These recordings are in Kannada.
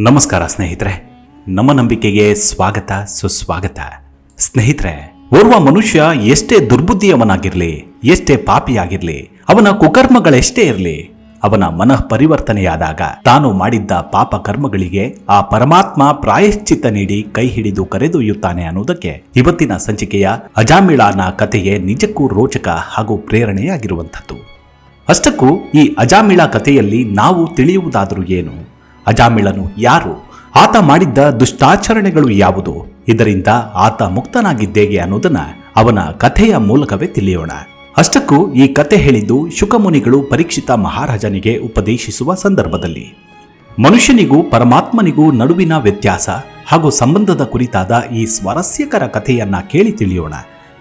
ನಮಸ್ಕಾರ ಸ್ನೇಹಿತರೆ. ನಮ್ಮ ನಂಬಿಕೆಗೆ ಸ್ವಾಗತ, ಸುಸ್ವಾಗತ. ಸ್ನೇಹಿತರೆ, ಓರ್ವ ಮನುಷ್ಯ ಎಷ್ಟೇ ದುರ್ಬುದ್ಧಿಯವನಾಗಿರ್ಲಿ, ಎಷ್ಟೇ ಪಾಪಿಯಾಗಿರ್ಲಿ, ಅವನ ಕುಕರ್ಮಗಳೆಷ್ಟೇ ಇರಲಿ, ಅವನ ಮನಃ ಪರಿವರ್ತನೆಯಾದಾಗ ತಾನು ಮಾಡಿದ್ದ ಪಾಪ ಕರ್ಮಗಳಿಗೆ ಆ ಪರಮಾತ್ಮ ಪ್ರಾಯಶ್ಚಿತ್ತ ನೀಡಿ ಕೈ ಹಿಡಿದು ಕರೆದೊಯ್ಯುತ್ತಾನೆ ಅನ್ನೋದಕ್ಕೆ ಇವತ್ತಿನ ಸಂಚಿಕೆಯ ಅಜಾಮಿಳಾನ ಕಥೆಯೇ ನಿಜಕ್ಕೂ ರೋಚಕ ಹಾಗೂ ಪ್ರೇರಣೆಯಾಗಿರುವಂಥದ್ದು. ಅಷ್ಟಕ್ಕೂ ಈ ಅಜಾಮಿಳ ಕಥೆಯಲ್ಲಿ ನಾವು ತಿಳಿಯುವುದಾದರೂ ಏನು? ಅಜಾಮಿಳನು ಯಾರು? ಆತ ಮಾಡಿದ್ದ ದುಷ್ಟಾಚರಣೆಗಳು ಯಾವುದು? ಇದರಿಂದ ಆತ ಮುಕ್ತನಾಗಿದ್ದೇಗೆ ಅನ್ನೋದನ್ನ ಅವನ ಕಥೆಯ ಮೂಲಕವೇ ತಿಳಿಯೋಣ. ಅಷ್ಟಕ್ಕೂ ಈ ಕತೆ ಹೇಳಿದ್ದು ಶುಕಮುನಿಗಳು ಪರೀಕ್ಷಿತ ಮಹಾರಾಜನಿಗೆ ಉಪದೇಶಿಸುವ ಸಂದರ್ಭದಲ್ಲಿ. ಮನುಷ್ಯನಿಗೂ ಪರಮಾತ್ಮನಿಗೂ ನಡುವಿನ ವ್ಯತ್ಯಾಸ ಹಾಗೂ ಸಂಬಂಧದ ಕುರಿತಾದ ಈ ಸ್ವಾರಸ್ಯಕರ ಕಥೆಯನ್ನ ಕೇಳಿ ತಿಳಿಯೋಣ.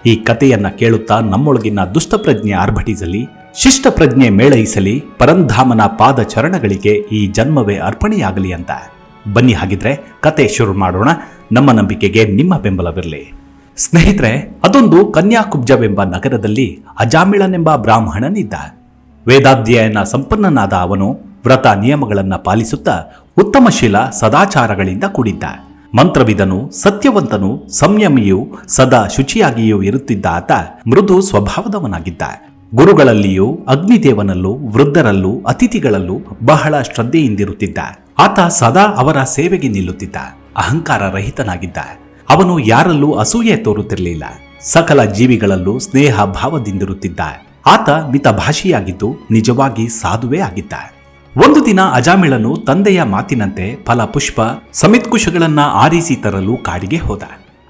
ಈ ಕಥೆಯನ್ನ ಕೇಳುತ್ತಾ ನಮ್ಮೊಳಗಿನ ದುಷ್ಟಪ್ರಜ್ಞೆ ಆರ್ಭಟಿಸಲಿ ಶಿಷ್ಟ ಪ್ರಜ್ಞೆ ಮೇಳೈಸಲಿ ಪರಂಧಾಮನ ಪಾದ ಚರಣಗಳಿಗೆ ಈ ಜನ್ಮವೇ ಅರ್ಪಣೆಯಾಗಲಿ ಅಂತ. ಬನ್ನಿ ಹಾಗಿದ್ರೆ ಕತೆ ಶುರು ಮಾಡೋಣ. ನಮ್ಮ ನಂಬಿಕೆಗೆ ನಿಮ್ಮ ಬೆಂಬಲವಿರಲಿ. ಸ್ನೇಹಿತರೆ, ಅದೊಂದು ಕನ್ಯಾಕುಬ್ಜವೆಂಬ ನಗರದಲ್ಲಿ ಅಜಾಮಿಳನೆಂಬ ಬ್ರಾಹ್ಮಣನಿದ್ದ. ವೇದಾಧ್ಯಯನ ಸಂಪನ್ನನಾದ ಅವನು ವ್ರತ ನಿಯಮಗಳನ್ನು ಪಾಲಿಸುತ್ತಾ ಉತ್ತಮಶೀಲ ಸದಾಚಾರಗಳಿಂದ ಕೂಡಿದ್ದ. ಮಂತ್ರವಿದನು, ಸತ್ಯವಂತನು, ಸಂಯಮಿಯೂ, ಸದಾ ಶುಚಿಯಾಗಿಯೂ ಇರುತ್ತಿದ್ದ ಆತ ಮೃದು ಸ್ವಭಾವದವನಾಗಿದ್ದ. ಗುರುಗಳಲ್ಲಿಯೂ, ಅಗ್ನಿದೇವನಲ್ಲೂ, ವೃದ್ಧರಲ್ಲೂ, ಅತಿಥಿಗಳಲ್ಲೂ ಬಹಳ ಶ್ರದ್ಧೆಯಿಂದಿರುತ್ತಿದ್ದ ಆತ ಸದಾ ಅವರ ಸೇವೆಗೆ ನಿಲ್ಲುತ್ತಿದ್ದ ಅಹಂಕಾರ ರಹಿತನಾಗಿದ್ದ ಅವನು ಯಾರಲ್ಲೂ ಅಸೂಯೆ ತೋರುತ್ತಿರಲಿಲ್ಲ. ಸಕಲ ಜೀವಿಗಳಲ್ಲೂ ಸ್ನೇಹ ಭಾವದಿಂದಿರುತ್ತಿದ್ದ ಆತ ಮಿತಭಾಷಿಯಾಗಿದ್ದು ನಿಜವಾಗಿ ಸಾಧುವೇ ಆಗಿದ್ದ ಒಂದು ದಿನ ಅಜಾಮಿಳನು ತಂದೆಯ ಮಾತಿನಂತೆ ಫಲ ಪುಷ್ಪ, ಸಮಿತ್ಕುಶಗಳನ್ನ ಆರಿಸಿ ತರಲು ಕಾಡಿಗೆ ಹೋದ.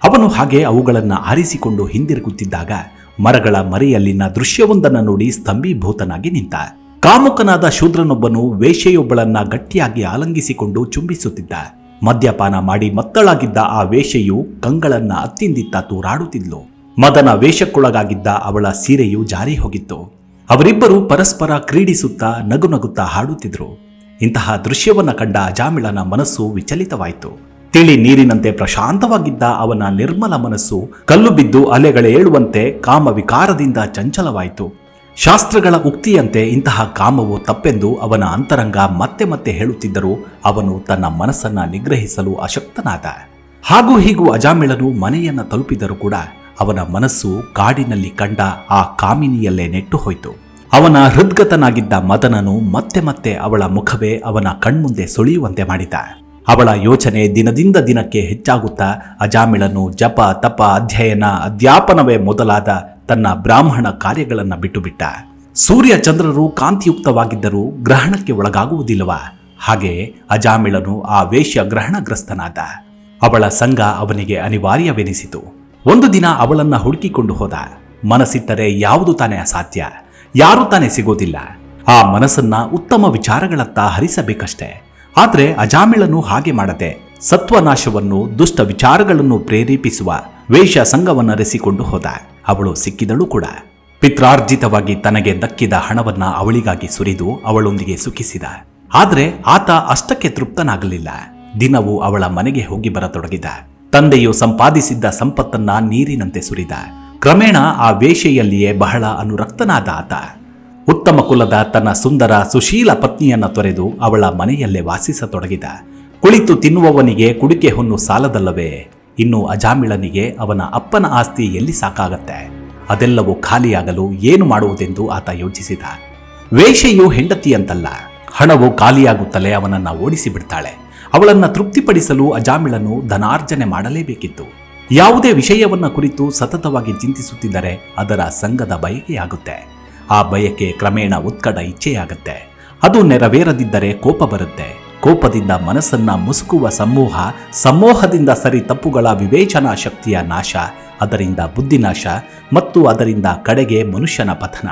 ಅವನು ಹಾಗೆ ಅವುಗಳನ್ನ ಆರಿಸಿಕೊಂಡು ಹಿಂದಿರುಗುತ್ತಿದ್ದಾಗ ಮರಗಳ ಮರೆಯಲ್ಲಿನ ದೃಶ್ಯವೊಂದನ್ನು ನೋಡಿ ಸ್ತಂಭೀಭೂತನಾಗಿ ನಿಂತ. ಕಾಮುಕನಾದ ಶೂದ್ರನೊಬ್ಬನು ವೇಷೆಯೊಬ್ಬಳನ್ನ ಗಟ್ಟಿಯಾಗಿ ಆಲಂಗಿಸಿಕೊಂಡು ಚುಂಬಿಸುತ್ತಿದ್ದ. ಮದ್ಯಪಾನ ಮಾಡಿ ಮತ್ತಳಾಗಿದ್ದ ಆ ವೇಷೆಯು ಕಂಗಳನ್ನ ಅತ್ತಿಂದಿತ್ತ ತೂರಾಡುತ್ತಿದ್ಲು. ಮದನ ವೇಷಕ್ಕೊಳಗಾಗಿದ್ದ ಅವಳ ಸೀರೆಯು ಜಾರಿ ಹೋಗಿತ್ತು. ಅವರಿಬ್ಬರು ಪರಸ್ಪರ ಕ್ರೀಡಿಸುತ್ತಾ ನಗುನಗುತ್ತಾ ಹಾಡುತ್ತಿದ್ರು. ಇಂತಹ ದೃಶ್ಯವನ್ನ ಕಂಡ ಅಜಾಮಿಳನ ಮನಸ್ಸು ವಿಚಲಿತವಾಯಿತು. ತಿಳಿ ನೀರಿನಂತೆ ಪ್ರಶಾಂತವಾಗಿದ್ದ ಅವನ ನಿರ್ಮಲ ಮನಸ್ಸು ಕಲ್ಲು ಬಿದ್ದು ಅಲೆಗಳೇಳುವಂತೆ ಕಾಮವಿಕಾರದಿಂದ ಚಂಚಲವಾಯಿತು. ಶಾಸ್ತ್ರಗಳ ಉಕ್ತಿಯಂತೆ ಇಂತಹ ಕಾಮವು ತಪ್ಪೆಂದು ಅವನ ಅಂತರಂಗ ಮತ್ತೆ ಮತ್ತೆ ಹೇಳುತ್ತಿದ್ದರೂ ಅವನು ತನ್ನ ಮನಸ್ಸನ್ನ ನಿಗ್ರಹಿಸಲು ಅಶಕ್ತನಾದ. ಹಾಗೂ ಹೀಗೂ ಅಜಾಮಿಳನು ಮನೆಯನ್ನ ತಲುಪಿದರೂ ಕೂಡ ಅವನ ಮನಸ್ಸು ಕಾಡಿನಲ್ಲಿ ಕಂಡ ಆ ಕಾಮಿನಿಯಲ್ಲೇ ನೆಟ್ಟು ಹೋಯಿತು. ಅವನ ಹೃದ್ಗತನಾಗಿದ್ದ ಮದನನು ಮತ್ತೆ ಮತ್ತೆ ಅವಳ ಮುಖವೇ ಅವನ ಕಣ್ಮುಂದೆ ಸುಳಿಯುವಂತೆ ಮಾಡಿದ. ಅವಳ ಯೋಚನೆ ದಿನದಿಂದ ದಿನಕ್ಕೆ ಹೆಚ್ಚಾಗುತ್ತಾ ಅಜಾಮಿಳನು ಜಪ ತಪ ಅಧ್ಯಯನ ಅಧ್ಯಾಪನವೇ ಮೊದಲಾದ ತನ್ನ ಬ್ರಾಹ್ಮಣ ಕಾರ್ಯಗಳನ್ನು ಬಿಟ್ಟುಬಿಟ್ಟ. ಸೂರ್ಯ ಚಂದ್ರರು ಕಾಂತಿಯುಕ್ತವಾಗಿದ್ದರೂ ಗ್ರಹಣಕ್ಕೆ ಒಳಗಾಗುವುದಿಲ್ಲವ. ಹಾಗೆ ಅಜಾಮಿಳನು ಆ ವೇಷ್ಯ ಗ್ರಹಣಗ್ರಸ್ತನಾದ. ಅವಳ ಸಂಘ ಅವನಿಗೆ ಅನಿವಾರ್ಯವೆನಿಸಿತು. ಒಂದು ದಿನ ಅವಳನ್ನ ಹುಡುಕಿಕೊಂಡು ಹೋದ. ಮನಸ್ಸಿಟ್ಟರೆ ಯಾವುದು ತಾನೇ ಅಸಾಧ್ಯ? ಯಾರು ತಾನೇ ಸಿಗೋದಿಲ್ಲ? ಆ ಮನಸ್ಸನ್ನ ಉತ್ತಮ ವಿಚಾರಗಳತ್ತ ಹರಿಸಬೇಕಷ್ಟೇ. ಆದ್ರೆ ಅಜಾಮಿಳನು ಹಾಗೆ ಮಾಡದೆ ಸತ್ವನಾಶವನ್ನು, ದುಷ್ಟ ವಿಚಾರಗಳನ್ನು ಪ್ರೇರೇಪಿಸುವ ವೇಷ ಸಂಘವನ್ನರೆಸಿಕೊಂಡು ಹೋದ. ಅವಳು ಸಿಕ್ಕಿದಳು ಕೂಡ. ಪಿತ್ರಾರ್ಜಿತವಾಗಿ ತನಗೆ ದಕ್ಕಿದ ಹಣವನ್ನ ಅವಳಿಗಾಗಿ ಸುರಿದು ಅವಳೊಂದಿಗೆ ಸುಖಿಸಿದ. ಆದರೆ ಆತ ಅಷ್ಟಕ್ಕೆ ತೃಪ್ತನಾಗಲಿಲ್ಲ. ದಿನವೂ ಅವಳ ಮನೆಗೆ ಹೋಗಿ ಬರತೊಡಗಿದ. ತಂದೆಯು ಸಂಪಾದಿಸಿದ್ದ ಸಂಪತ್ತನ್ನ ನೀರಿನಂತೆ ಸುರಿದ. ಕ್ರಮೇಣ ಆ ವೇಷೆಯಲ್ಲಿಯೇ ಬಹಳ ಅನುರಕ್ತನಾದ ಆತ. ಉತ್ತಮ ಕುಲದ ತನ್ನ ಸುಂದರ ಸುಶೀಲ ಪತ್ನಿಯನ್ನ ತೊರೆದು ಅವಳ ಮನೆಯಲ್ಲೇ ವಾಸಿಸತೊಡಗಿದ. ಕುಳಿತು ತಿನ್ನುವವನಿಗೆ ಕುಡಿಕೆ ಹೊನ್ನು ಸಾಲದಲ್ಲವೇ? ಇನ್ನು ಅಜಾಮಿಳನಿಗೆ ಅವನ ಅಪ್ಪನ ಆಸ್ತಿ ಎಲ್ಲಿ ಸಾಕಾಗತ್ತೆ? ಅದೆಲ್ಲವೂ ಖಾಲಿಯಾಗಲು ಏನು ಮಾಡುವುದೆಂದು ಆತ ಯೋಚಿಸಿದ. ವೇಷೆಯು ಹೆಂಡತಿಯಂತಲ್ಲ. ಹಣವು ಖಾಲಿಯಾಗುತ್ತಲೇ ಅವನನ್ನ ಓಡಿಸಿ ಬಿಡ್ತಾಳೆ ಅವಳನ್ನ ತೃಪ್ತಿಪಡಿಸಲು ಅಜಾಮಿಳನು ಧನಾರ್ಜನೆ ಮಾಡಲೇಬೇಕಿತ್ತು. ಯಾವುದೇ ವಿಷಯವನ್ನ ಕುರಿತು ಸತತವಾಗಿ ಚಿಂತಿಸುತ್ತಿದ್ದರೆ ಅದರ ಸಂಘದ ಬಯಕೆಯಾಗುತ್ತೆ. ಆ ಬಯಕೆ ಕ್ರಮೇಣ ಉತ್ಕಟ ಇಚ್ಛೆಯಾಗುತ್ತೆ. ಅದು ನೆರವೇರದಿದ್ದರೆ ಕೋಪ ಬರುತ್ತೆ. ಕೋಪದಿಂದ ಮನಸ್ಸನ್ನ ಮುಸುಕುವ ಸಮೂಹ, ಸಮೂಹದಿಂದ ಸರಿ ತಪ್ಪುಗಳ ವಿವೇಚನಾ ಶಕ್ತಿಯ ನಾಶ, ಅದರಿಂದ ಬುದ್ಧಿನಾಶ ಮತ್ತು ಅದರಿಂದ ಕಡೆಗೆ ಮನುಷ್ಯನ ಪತನ.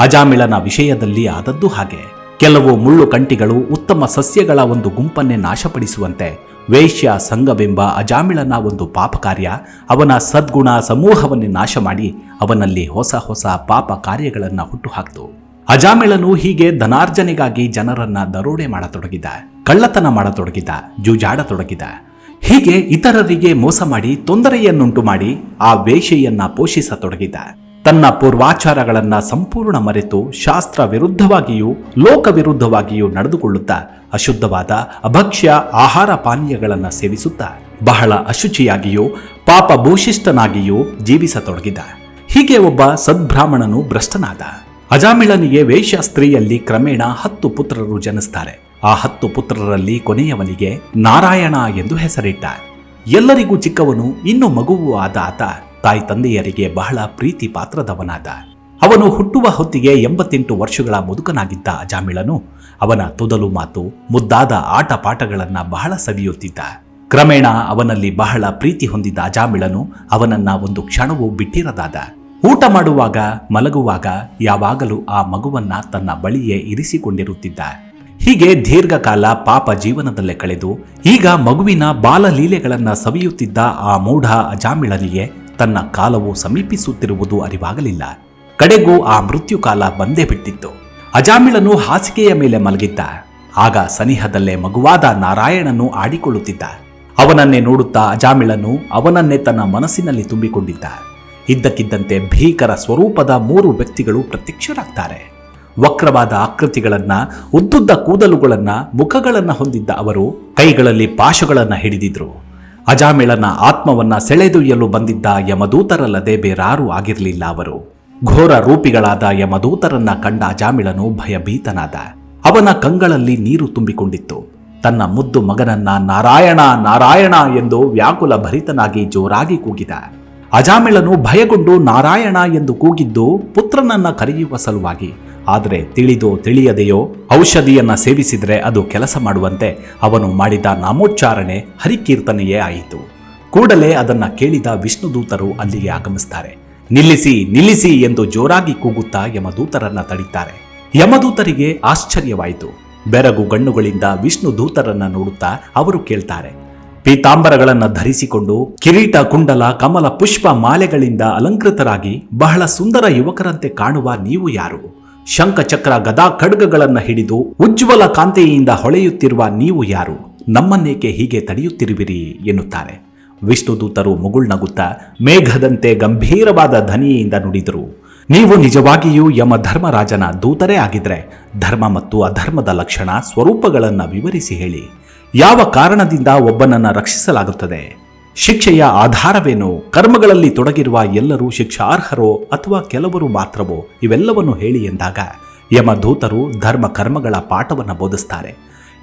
ಅಜಾಮಿಳನ ವಿಷಯದಲ್ಲಿ ಆದದ್ದು ಹಾಗೆ. ಕೆಲವು ಮುಳ್ಳು ಕಂಟಿಗಳು ಉತ್ತಮ ಸಸ್ಯಗಳ ಒಂದು ಗುಂಪನ್ನೇ ನಾಶಪಡಿಸುವಂತೆ ವೇಶ್ಯ ಸಂಘವೆಂಬ ಅಜಾಮಿಳನ ಒಂದು ಪಾಪ ಕಾರ್ಯ. ಅವನ ಸದ್ಗುಣ ಸಮೂಹವನ್ನೇ ನಾಶ ಮಾಡಿ ಅವನಲ್ಲಿ ಹೊಸ ಹೊಸ ಪಾಪ ಕಾರ್ಯಗಳನ್ನು ಹುಟ್ಟುಹಾಕ್ತು. ಅಜಾಮಿಳನು ಹೀಗೆ ಧನಾರ್ಜನೆಗಾಗಿ ಜನರನ್ನ ದರೋಡೆ ಮಾಡತೊಡಗಿದ, ಕಳ್ಳತನ ಮಾಡತೊಡಗಿದ, ಜೂಜಾಡತೊಡಗಿದ. ಹೀಗೆ ಇತರರಿಗೆ ಮೋಸ ಮಾಡಿ ತೊಂದರೆಯನ್ನುಂಟು ಮಾಡಿ ಆ ವೇಷೆಯನ್ನ ಪೋಷಿಸತೊಡಗಿದ. ತನ್ನ ಪೂರ್ವಾಚಾರಗಳನ್ನ ಸಂಪೂರ್ಣ ಮರೆತು ಶಾಸ್ತ್ರ ವಿರುದ್ಧವಾಗಿಯೂ ಲೋಕ ವಿರುದ್ಧವಾಗಿಯೂ ನಡೆದುಕೊಳ್ಳುತ್ತಾ ಅಶುದ್ಧವಾದ ಅಭಕ್ಷ್ಯ ಆಹಾರ ಪಾನೀಯಗಳನ್ನು ಸೇವಿಸುತ್ತಾ ಬಹಳ ಅಶುಚಿಯಾಗಿಯೂ ಪಾಪ ಭೂಷಿಷ್ಠನಾಗಿಯೂ ಜೀವಿಸತೊಡಗಿದ. ಹೀಗೆ ಒಬ್ಬ ಸದ್ಬ್ರಾಹ್ಮಣನು ಭ್ರಷ್ಟನಾದ. ಅಜಾಮಿಳನಿಗೆ ವೇಶ್ಯ ಸ್ತ್ರೀಯಲ್ಲಿ ಕ್ರಮೇಣ ಹತ್ತು ಪುತ್ರರು ಜನಿಸ್ತಾರೆ. ಆ ಹತ್ತು ಪುತ್ರರಲ್ಲಿ ಕೊನೆಯವನಿಗೆ ನಾರಾಯಣ ಎಂದು ಹೆಸರಿಟ್ಟ. ಎಲ್ಲರಿಗೂ ಚಿಕ್ಕವನು, ಇನ್ನು ಮಗುವು ಆದ ಆತ ತಾಯಿ ತಂದೆಯರಿಗೆ ಬಹಳ ಪ್ರೀತಿ ಪಾತ್ರದವನಾದ. ಅವನು ಹುಟ್ಟುವ ಹೊತ್ತಿಗೆ ಎಂಬತ್ತೆಂಟು ವರ್ಷಗಳ ಮುದುಕನಾಗಿದ್ದ ಅಜಾಮಿಳನು ಅವನ ತೊದಲು ಮಾತು, ಮುದ್ದಾದ ಆಟ ಬಹಳ ಸವಿಯುತ್ತಿದ್ದ. ಕ್ರಮೇಣ ಅವನಲ್ಲಿ ಬಹಳ ಪ್ರೀತಿ ಹೊಂದಿದ್ದ ಅಜಾಮಿಳನು ಅವನನ್ನ ಒಂದು ಕ್ಷಣವೂ ಬಿಟ್ಟಿರದಾದ. ಊಟ ಮಾಡುವಾಗ, ಮಲಗುವಾಗ ಯಾವಾಗಲೂ ಆ ಮಗುವನ್ನ ತನ್ನ ಬಳಿಯೇ ಇರಿಸಿಕೊಂಡಿರುತ್ತಿದ್ದ. ಹೀಗೆ ದೀರ್ಘಕಾಲ ಪಾಪ ಜೀವನದಲ್ಲೇ ಕಳೆದು, ಈಗ ಮಗುವಿನ ಬಾಲಲೀಲೆಗಳನ್ನ ಸವಿಯುತ್ತಿದ್ದ ಆ ಮೂಢ ಅಜಾಮಿಳನಿಗೆ ತನ್ನ ಕಾಲವು ಸಮೀಪಿಸುತ್ತಿರುವುದು ಅರಿವಾಗಲಿಲ್ಲ. ಕಡೆಗೂ ಆ ಮೃತ್ಯುಕಾಲ ಬಂದೇ ಬಿಟ್ಟಿತ್ತು. ಅಜಾಮಿಳನು ಹಾಸಿಗೆಯ ಮೇಲೆ ಮಲಗಿದ್ದ. ಆಗ ಸನಿಹದಲ್ಲೇ ಮಗುವಾದ ನಾರಾಯಣನು ಆಡಿಕೊಳ್ಳುತ್ತಿದ್ದ. ಅವನನ್ನೇ ನೋಡುತ್ತಾ ಅಜಾಮಿಳನು ಅವನನ್ನೇ ತನ್ನ ಮನಸ್ಸಿನಲ್ಲಿ ತುಂಬಿಕೊಂಡಿದ್ದ. ಇದ್ದಕ್ಕಿದ್ದಂತೆ ಭೀಕರ ಸ್ವರೂಪದ ಮೂರು ವ್ಯಕ್ತಿಗಳು ಪ್ರತ್ಯಕ್ಷರಾಗ್ತಾರೆ. ವಕ್ರವಾದ ಆಕೃತಿಗಳನ್ನ, ಉದ್ದುದ್ದ ಕೂದಲುಗಳನ್ನ, ಮುಖಗಳನ್ನ ಹೊಂದಿದ್ದ ಅವರು ಕೈಗಳಲ್ಲಿ ಪಾಶಗಳನ್ನ ಹಿಡಿದಿದ್ರು. ಅಜಾಮಿಳನ ಆತ್ಮವನ್ನ ಸೆಳೆದೊಯ್ಯಲು ಬಂದಿದ್ದ ಯಮದೂತರಲ್ಲದೆ ಬೇರಾರೂ ಆಗಿರಲಿಲ್ಲ ಅವರು. ಘೋರ ರೂಪಿಗಳಾದ ಯಮದೂತರನ್ನ ಕಂಡ ಅಜಾಮಿಳನು ಭಯಭೀತನಾದ. ಅವನ ಕಂಗಳಲ್ಲಿ ನೀರು ತುಂಬಿಕೊಂಡಿತ್ತು. ತನ್ನ ಮುದ್ದು ಮಗನನ್ನ ನಾರಾಯಣ ನಾರಾಯಣ ಎಂದು ವ್ಯಾಕುಲ ಭರಿತನಾಗಿ ಜೋರಾಗಿ ಕೂಗಿದ. ಅಜಾಮಿಳನು ಭಯಗೊಂಡು ನಾರಾಯಣ ಎಂದು ಕೂಗಿದ್ದು ಪುತ್ರನನ್ನ ಕರೆಯುವ ಸಲುವಾಗಿ ಆದರೆ ತಿಳಿದೋ ತಿಳಿಯದೆಯೋ ಔಷಧಿಯನ್ನ ಸೇವಿಸಿದರೆ ಅದು ಕೆಲಸ ಮಾಡುವಂತೆ ಅವನು ಮಾಡಿದ ನಾಮೋಚ್ಚಾರಣೆ ಹರಿಕೀರ್ತನೆಯೇ ಆಯಿತು. ಕೂಡಲೇ ಅದನ್ನ ಕೇಳಿದ ವಿಷ್ಣುದೂತರು ಅಲ್ಲಿಗೆ ಆಗಮಿಸ್ತಾರೆ. ನಿಲ್ಲಿಸಿ ನಿಲ್ಲಿಸಿ ಎಂದು ಜೋರಾಗಿ ಕೂಗುತ್ತಾ ಯಮದೂತರನ್ನ ತಡೀತಾರೆ. ಯಮದೂತರಿಗೆ ಆಶ್ಚರ್ಯವಾಯಿತು. ಬೆರಗು ಗಣ್ಣುಗಳಿಂದ ವಿಷ್ಣು ದೂತರನ್ನ ನೋಡುತ್ತಾ ಅವರು ಕೇಳ್ತಾರೆ, ಪೀತಾಂಬರಗಳನ್ನ ಧರಿಸಿಕೊಂಡು ಕಿರೀಟ, ಕುಂಡಲ, ಕಮಲ, ಪುಷ್ಪ, ಮಾಲೆಗಳಿಂದ ಅಲಂಕೃತರಾಗಿ ಬಹಳ ಸುಂದರ ಯುವಕರಂತೆ ಕಾಣುವ ನೀವು ಯಾರು? ಶಂಖ ಚಕ್ರ ಗದಾ ಖಡ್ಗಗಳನ್ನ ಹಿಡಿದು ಉಜ್ವಲ ಕಾಂತೆಯಿಂದ ಹೊಳೆಯುತ್ತಿರುವ ನೀವು ಯಾರು? ನಮ್ಮನ್ನೇಕೆ ಹೀಗೆ ತಡೆಯುತ್ತಿರುವಿರಿ ಎನ್ನುತ್ತಾರೆ. ವಿಷ್ಣುದೂತರು ಮುಗುಳ್ನಗುತ್ತಾ ಮೇಘದಂತೆ ಗಂಭೀರವಾದ ಧ್ವನಿಯಿಂದ ನುಡಿದರು. ನೀವು ನಿಜವಾಗಿಯೂ ಯಮ ಧರ್ಮರಾಜನ ದೂತರೇ ಆಗಿದ್ರೆ ಧರ್ಮ ಮತ್ತು ಅಧರ್ಮದ ಲಕ್ಷಣ ಸ್ವರೂಪಗಳನ್ನು ವಿವರಿಸಿ ಹೇಳಿ. ಯಾವ ಕಾರಣದಿಂದ ಒಬ್ಬನನ್ನು ರಕ್ಷಿಸಲಾಗುತ್ತದೆ? ಶಿಕ್ಷೆಯ ಆಧಾರವೇನು? ಕರ್ಮಗಳಲ್ಲಿ ತೊಡಗಿರುವ ಎಲ್ಲರೂ ಶಿಕ್ಷಾರ್ಹರೋ ಅಥವಾ ಕೆಲವರು ಮಾತ್ರವೋ? ಇವೆಲ್ಲವನ್ನು ಹೇಳಿ ಎಂದಾಗ, ಯಮಧೂತರು ಧರ್ಮ ಕರ್ಮಗಳ ಪಾಠವನ್ನು ಬೋಧಿಸ್ತಾರೆ.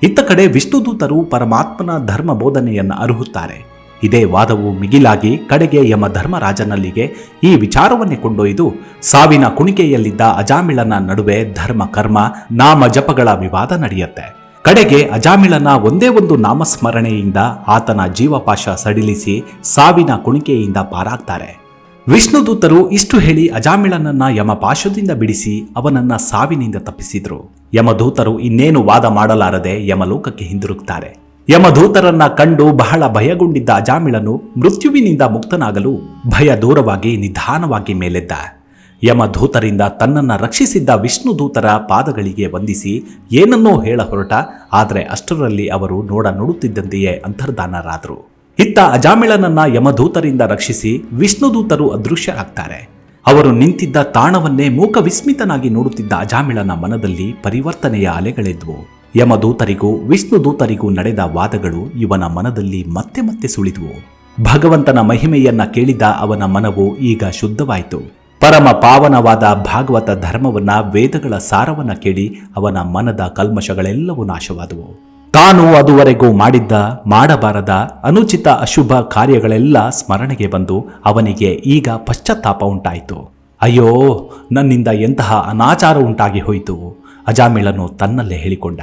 ಇತ್ತ ಕಡೆ ವಿಷ್ಣುದೂತರು ಪರಮಾತ್ಮನ ಧರ್ಮ ಬೋಧನೆಯನ್ನು ಅರುಹುತ್ತಾರೆ. ಇದೇ ವಾದವು ಮಿಗಿಲಾಗಿ ಕಡೆಗೆ ಯಮ ಧರ್ಮರಾಜನಲ್ಲಿಗೆ ಈ ವಿಚಾರವನ್ನೇ ಕೊಂಡೊಯ್ದು, ಸಾವಿನ ಕುಣಿಕೆಯಲ್ಲಿದ್ದ ಅಜಾಮಿಳನ ನಡುವೆ ಧರ್ಮ ಕರ್ಮ, ನಾಮ ಜಪಗಳ ವಿವಾದ ನಡೆಯುತ್ತೆ. ಕಡೆಗೆ ಅಜಾಮಿಳನ ಒಂದೇ ಒಂದು ನಾಮಸ್ಮರಣೆಯಿಂದ ಆತನ ಜೀವಪಾಶ ಸಡಿಲಿಸಿ ಸಾವಿನ ಕುಣಿಕೆಯಿಂದ ಪಾರಾಗ್ತಾರೆ. ವಿಷ್ಣುದೂತರು ಇಷ್ಟು ಹೇಳಿ ಅಜಾಮಿಳನನ್ನ ಯಮಪಾಶದಿಂದ ಬಿಡಿಸಿ ಅವನನ್ನ ಸಾವಿನಿಂದ ತಪ್ಪಿಸಿದ್ರು. ಯಮದೂತರು ಇನ್ನೇನು ವಾದ ಮಾಡಲಾರದೆ ಯಮಲೋಕಕ್ಕೆ ಹಿಂದಿರುಗ್ತಾರೆ. ಯಮಧೂತರನ್ನ ಕಂಡು ಬಹಳ ಭಯಗೊಂಡಿದ್ದ ಅಜಾಮಿಳನು ಮೃತ್ಯುವಿನಿಂದ ಮುಕ್ತನಾಗಲು ಭಯ ದೂರವಾಗಿ ನಿಧಾನವಾಗಿ ಮೇಲೆದ್ದ. ಯಮದೂತರಿಂದ ತನ್ನನ್ನು ರಕ್ಷಿಸಿದ್ದ ವಿಷ್ಣುದೂತರ ಪಾದಗಳಿಗೆ ವಂದಿಸಿ ಏನನ್ನೋ ಹೇಳ ಹೊರಟ, ಆದರೆ ಅಷ್ಟರಲ್ಲಿ ಅವರು ನೋಡ ನೋಡುತ್ತಿದ್ದಂತೆಯೇ ಅಂತರ್ಧಾನರಾದರು. ಇತ್ತ ಅಜಾಮಿಳನನ್ನ ಯಮಧೂತರಿಂದ ರಕ್ಷಿಸಿ ವಿಷ್ಣುದೂತರು ಅದೃಶ್ಯರಾಗ್ತಾರೆ ಅವರು ನಿಂತಿದ್ದ ತಾಣವನ್ನೇ ಮೂಕ ವಿಸ್ಮಿತನಾಗಿ ನೋಡುತ್ತಿದ್ದ ಅಜಾಮಿಳನ ಮನದಲ್ಲಿ ಪರಿವರ್ತನೆಯ ಅಲೆಗಳೆದ್ವು. ಯಮದೂತರಿಗೂ ವಿಷ್ಣುದೂತರಿಗೂ ನಡೆದ ವಾದಗಳು ಇವನ ಮನದಲ್ಲಿ ಮತ್ತೆ ಮತ್ತೆ ಸುಳಿದ್ವು. ಭಗವಂತನ ಮಹಿಮೆಯನ್ನ ಕೇಳಿದ ಅವನ ಮನವು ಈಗ ಶುದ್ಧವಾಯಿತು. ಪರಮ ಪಾವನವಾದ ಭಾಗವತ ಧರ್ಮವನ್ನ ವೇದಗಳ ಸಾರವನ್ನ ಕೇಳಿ ಅವನ ಮನದ ಕಲ್ಮಶಗಳೆಲ್ಲವೂ ನಾಶವಾದವು. ತಾನು ಅದುವರೆಗೂ ಮಾಡಿದ್ದ, ಮಾಡಬಾರದ ಅನುಚಿತ ಅಶುಭ ಕಾರ್ಯಗಳೆಲ್ಲ ಸ್ಮರಣೆಗೆ ಬಂದು ಅವನಿಗೆ ಈಗ ಪಶ್ಚಾತ್ತಾಪ ಉಂಟಾಯಿತು. ಅಯ್ಯೋ, ನನ್ನಿಂದ ಎಂತಹ ಅನಾಚಾರ ಉಂಟಾಗಿ ಹೋಯಿತು. ಅಜಾಮಿಳನು ತನ್ನಲ್ಲೇ ಹೇಳಿಕೊಂಡ.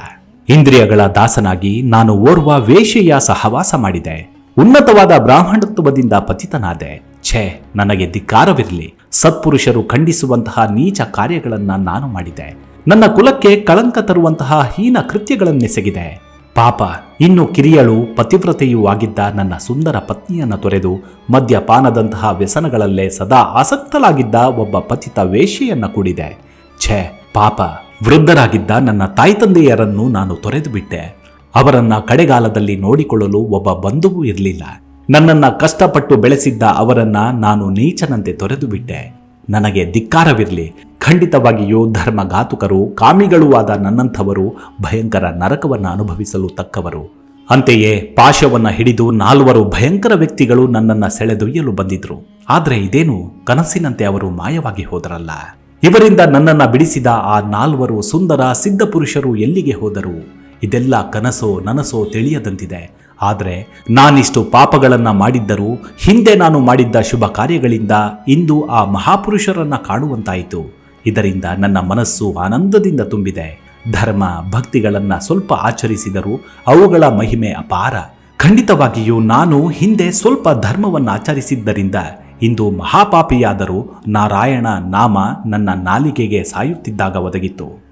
ಇಂದ್ರಿಯಗಳ ದಾಸನಾಗಿ ನಾನು ಓರ್ವ ವೇಶ್ಯೆಯ ಸಹವಾಸ ಮಾಡಿದೆ. ಉನ್ನತವಾದ ಬ್ರಾಹ್ಮಣತ್ವದಿಂದ ಪತಿತನಾದೆ. ಛೇ, ನನಗೆ ಧಿಕ್ಕಾರವಿರಲಿ. ಸತ್ಪುರುಷರು ಖಂಡಿಸುವಂತಹ ನೀಚ ಕಾರ್ಯಗಳನ್ನು ನಾನು ಮಾಡಿದೆ. ನನ್ನ ಕುಲಕ್ಕೆ ಕಳಂಕ ತರುವಂತಹ ಹೀನ ಕೃತ್ಯಗಳನ್ನೆಸಗಿದೆ. ಪಾಪ, ಇನ್ನು ಕಿರಿಯಳು ಪತಿವ್ರತೆಯೂ ಆಗಿದ್ದ ನನ್ನ ಸುಂದರ ಪತ್ನಿಯನ್ನ ತೊರೆದು ಮದ್ಯಪಾನದಂತಹ ವ್ಯಸನಗಳಲ್ಲೇ ಸದಾ ಆಸಕ್ತಲಾಗಿದ್ದ ಒಬ್ಬ ಪತಿತ ವೇಶಿಯನ್ನ ಕೂಡಿದೆ. ಛೇ, ಪಾಪ, ವೃದ್ಧರಾಗಿದ್ದ ನನ್ನ ತಾಯಿ ತಂದೆಯರನ್ನು ನಾನು ತೊರೆದು ಬಿಟ್ಟೆ ಅವರನ್ನ ಕಡೆಗಾಲದಲ್ಲಿ ನೋಡಿಕೊಳ್ಳಲು ಒಬ್ಬ ಬಂಧುವೂ ಇರಲಿಲ್ಲ. ನನ್ನನ್ನ ಕಷ್ಟಪಟ್ಟು ಬೆಳೆಸಿದ್ದ ಅವರನ್ನ ನಾನು ನೀಚನಂತೆ ತೊರೆದು ಬಿಟ್ಟೆ ನನಗೆ ಧಿಕ್ಕಾರವಿರಲಿ. ಖಂಡಿತವಾಗಿಯೂ ಧರ್ಮಘಾತುಕರು, ಕಾಮಿಗಳೂ ಆದ ನನ್ನಂಥವರು ಭಯಂಕರ ನರಕವನ್ನು ಅನುಭವಿಸಲು ತಕ್ಕವರು. ಅಂತೆಯೇ ಪಾಶವನ್ನು ಹಿಡಿದು ನಾಲ್ವರು ಭಯಂಕರ ವ್ಯಕ್ತಿಗಳು ನನ್ನನ್ನು ಸೆಳೆದೊಯ್ಯಲು ಬಂದಿದ್ರು. ಆದರೆ ಇದೇನು ಕನಸಿನಂತೆ ಅವರು ಮಾಯವಾಗಿ ಹೋದರಲ್ಲ. ಇವರಿಂದ ನನ್ನನ್ನು ಬಿಡಿಸಿದ ಆ ನಾಲ್ವರು ಸುಂದರ ಸಿದ್ಧ ಪುರುಷರು ಎಲ್ಲಿಗೆ ಹೋದರು? ಇದೆಲ್ಲ ಕನಸೋ ನನಸೋ ತಿಳಿಯದಂತಿದೆ. ಆದರೆ ನಾನಿಷ್ಟು ಪಾಪಗಳನ್ನು ಮಾಡಿದ್ದರೂ ಹಿಂದೆ ನಾನು ಮಾಡಿದ್ದ ಶುಭ ಕಾರ್ಯಗಳಿಂದ ಇಂದು ಆ ಮಹಾಪುರುಷರನ್ನ ಕಾಣುವಂತಾಯಿತು. ಇದರಿಂದ ನನ್ನ ಮನಸ್ಸು ಆನಂದದಿಂದ ತುಂಬಿದೆ. ಧರ್ಮ, ಭಕ್ತಿಗಳನ್ನ ಸ್ವಲ್ಪ ಆಚರಿಸಿದರೂ ಅವುಗಳ ಮಹಿಮೆ ಅಪಾರ. ಖಂಡಿತವಾಗಿಯೂ ನಾನು ಹಿಂದೆ ಸ್ವಲ್ಪ ಧರ್ಮವನ್ನು ಆಚರಿಸಿದ್ದರಿಂದ ಇಂದು ಮಹಾಪಾಪಿಯಾದರೂ ನಾರಾಯಣ ನಾಮ ನನ್ನ ನಾಲಿಗೆಗೆ ಸಾಯುತ್ತಿದ್ದಾಗ ಒದಗಿತ್ತು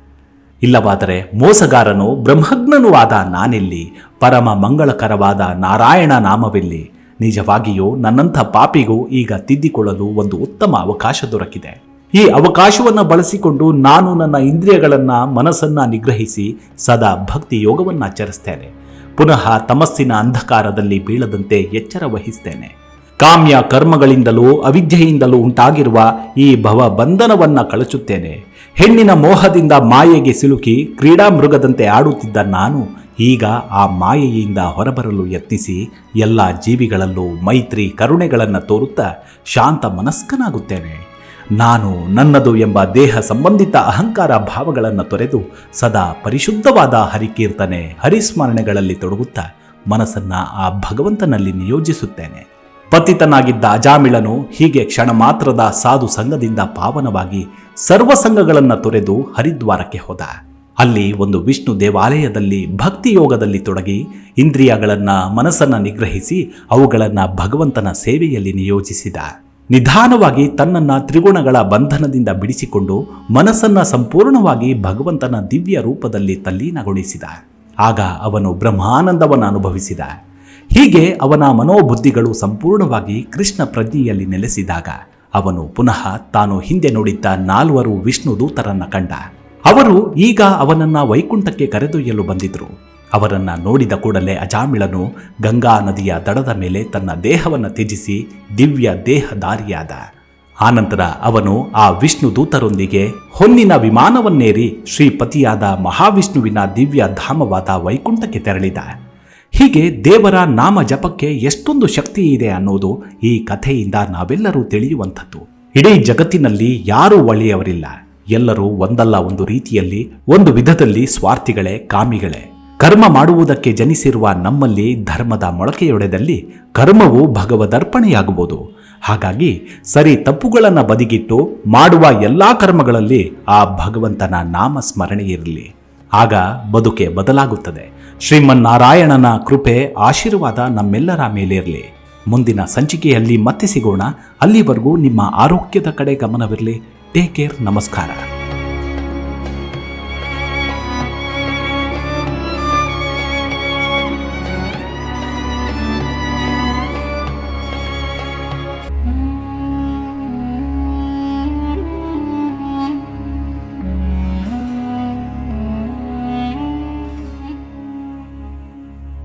ಇಲ್ಲವಾದರೆ ಮೋಸಗಾರನು ಬ್ರಹ್ಮಜ್ಞನೂ ಆದ ನಾನೆಲ್ಲಿ, ಪರಮ ಮಂಗಳಕರವಾದ ನಾರಾಯಣ ನಾಮವೆಲ್ಲಿ. ನಿಜವಾಗಿಯೂ ನನ್ನಂಥ ಪಾಪಿಗೂ ಈಗ ತಿದ್ದಿಕೊಳ್ಳಲು ಒಂದು ಉತ್ತಮ ಅವಕಾಶ ದೊರಕಿದೆ. ಈ ಅವಕಾಶವನ್ನು ಬಳಸಿಕೊಂಡು ನಾನು ನನ್ನ ಇಂದ್ರಿಯಗಳನ್ನು, ಮನಸ್ಸನ್ನ ನಿಗ್ರಹಿಸಿ ಸದಾ ಭಕ್ತಿ ಯೋಗವನ್ನು ಆಚರಿಸ್ತೇನೆ ಪುನಃ ತಮಸ್ಸಿನ ಅಂಧಕಾರದಲ್ಲಿ ಬೀಳದಂತೆ ಎಚ್ಚರ ವಹಿಸ್ತೇನೆ. ಕಾಮ್ಯ ಕರ್ಮಗಳಿಂದಲೂ ಅವಿದ್ಯೆಯಿಂದಲೂ ಉಂಟಾಗಿರುವ ಈ ಭವ ಬಂಧನವನ್ನ ಕಳಚುತ್ತೇನೆ. ಹೆಣ್ಣಿನ ಮೋಹದಿಂದ ಮಾಯೆಗೆ ಸಿಲುಕಿ ಕ್ರೀಡಾ ಮೃಗದಂತೆ ಆಡುತ್ತಿದ್ದ ನಾನು ಈಗ ಆ ಮಾಯೆಯಿಂದ ಹೊರಬರಲು ಯತ್ನಿಸಿ ಎಲ್ಲ ಜೀವಿಗಳಲ್ಲೂ ಮೈತ್ರಿ ಕರುಣೆಗಳನ್ನು ತೋರುತ್ತಾ ಶಾಂತ ಮನಸ್ಕನಾಗುತ್ತೇನೆ. ನಾನು ನನ್ನದು ಎಂಬ ದೇಹ ಸಂಬಂಧಿತ ಅಹಂಕಾರ ಭಾವಗಳನ್ನು ತೊರೆದು ಸದಾ ಪರಿಶುದ್ಧವಾದ ಹರಿಕೀರ್ತನೆ ಹರಿಸ್ಮರಣೆಗಳಲ್ಲಿ ತೊಡಗುತ್ತಾ ಮನಸ್ಸನ್ನು ಆ ಭಗವಂತನಲ್ಲಿ ನಿಯೋಜಿಸುತ್ತೇನೆ. ಪತಿತನಾಗಿದ್ದ ಅಜಾಮಿಳನು ಹೀಗೆ ಕ್ಷಣ ಮಾತ್ರದ ಸಾಧು ಸಂಘದಿಂದ ಪಾವನವಾಗಿ ಸರ್ವ ಸಂಘಗಳನ್ನು ತೊರೆದು ಹರಿದ್ವಾರಕ್ಕೆ ಹೋದ. ಅಲ್ಲಿ ಒಂದು ವಿಷ್ಣು ದೇವಾಲಯದಲ್ಲಿ ಭಕ್ತಿ ಯೋಗದಲ್ಲಿ ತೊಡಗಿ ಇಂದ್ರಿಯಗಳನ್ನ ಮನಸ್ಸನ್ನ ನಿಗ್ರಹಿಸಿ ಅವುಗಳನ್ನ ಭಗವಂತನ ಸೇವೆಯಲ್ಲಿ ನಿಯೋಜಿಸಿದ. ನಿಧಾನವಾಗಿ ತನ್ನನ್ನ ತ್ರಿಗುಣಗಳ ಬಂಧನದಿಂದ ಬಿಡಿಸಿಕೊಂಡು ಮನಸ್ಸನ್ನ ಸಂಪೂರ್ಣವಾಗಿ ಭಗವಂತನ ದಿವ್ಯ ರೂಪದಲ್ಲಿ ತಲ್ಲೀನಗೊಳಿಸಿದ. ಆಗ ಅವನು ಬ್ರಹ್ಮಾನಂದವನ್ನು ಅನುಭವಿಸಿದ. ಹೀಗೆ ಅವನ ಮನೋಬುದ್ಧಿಗಳು ಸಂಪೂರ್ಣವಾಗಿ ಕೃಷ್ಣ ಪ್ರಜ್ಞೆಯಲ್ಲಿ ನೆಲೆಸಿದಾಗ ಅವನು ಪುನಃ ತಾನು ಹಿಂದೆ ನೋಡಿದ್ದ ನಾಲ್ವರು ವಿಷ್ಣು ದೂತರನ್ನ ಕಂಡ. ಅವರು ಈಗ ಅವನನ್ನ ವೈಕುಂಠಕ್ಕೆ ಕರೆದೊಯ್ಯಲು ಬಂದಿದ್ರು. ಅವರನ್ನ ನೋಡಿದ ಕೂಡಲೇ ಅಜಾಮಿಳನು ಗಂಗಾ ನದಿಯ ದಡದ ಮೇಲೆ ತನ್ನ ದೇಹವನ್ನು ತ್ಯಜಿಸಿ ದಿವ್ಯ ದೇಹದಾರಿಯಾದ ಆನಂತರ ಅವನು ಆ ವಿಷ್ಣು ದೂತರೊಂದಿಗೆ ಹೊನ್ನಿನ ವಿಮಾನವನ್ನೇರಿ ಶ್ರೀಪತಿಯಾದ ಮಹಾವಿಷ್ಣುವಿನ ದಿವ್ಯ ಧಾಮವಾದ ವೈಕುಂಠಕ್ಕೆ ತೆರಳಿದ. ಹೀಗೆ ದೇವರ ನಾಮ ಜಪಕ್ಕೆ ಎಷ್ಟೊಂದು ಶಕ್ತಿ ಇದೆ ಅನ್ನೋದು ಈ ಕಥೆಯಿಂದ ನಾವೆಲ್ಲರೂ ತಿಳಿಯುವಂಥದ್ದು. ಇಡೀ ಜಗತ್ತಿನಲ್ಲಿ ಯಾರೂ ಒಳ್ಳೆಯವರಿಲ್ಲ. ಎಲ್ಲರೂ ಒಂದಲ್ಲ ಒಂದು ರೀತಿಯಲ್ಲಿ, ಒಂದು ವಿಧದಲ್ಲಿ ಸ್ವಾರ್ಥಿಗಳೇ, ಕಾಮಿಗಳೇ. ಕರ್ಮ ಮಾಡುವುದಕ್ಕೆ ಜನಿಸಿರುವ ನಮ್ಮಲ್ಲಿ ಧರ್ಮದ ಮೊಳಕೆಯೊಡೆದಲ್ಲಿ ಕರ್ಮವು ಭಗವದರ್ಪಣೆಯಾಗುವುದು. ಹಾಗಾಗಿ ಸರಿ ತಪ್ಪುಗಳನ್ನು ಬದಿಗಿಟ್ಟು ಮಾಡುವ ಎಲ್ಲಾ ಕರ್ಮಗಳಲ್ಲಿ ಆ ಭಗವಂತನ ನಾಮ ಸ್ಮರಣೆ ಇರಲಿ. ಆಗ ಬದುಕೆ ಬದಲಾಗುತ್ತದೆ. ಶ್ರೀಮನ್ನಾರಾಯಣನ ಕೃಪೆ, ಆಶೀರ್ವಾದ ನಮ್ಮೆಲ್ಲರ ಮೇಲಿರಲಿ. ಮುಂದಿನ ಸಂಚಿಕೆಯಲ್ಲಿ ಮತ್ತೆ ಸಿಗೋಣ. ಅಲ್ಲಿವರೆಗೂ ನಿಮ್ಮ ಆರೋಗ್ಯದ ಕಡೆ ಗಮನವಿರಲಿ. ಟೇಕ್ ಕೇರ್ ನಮಸ್ಕಾರ.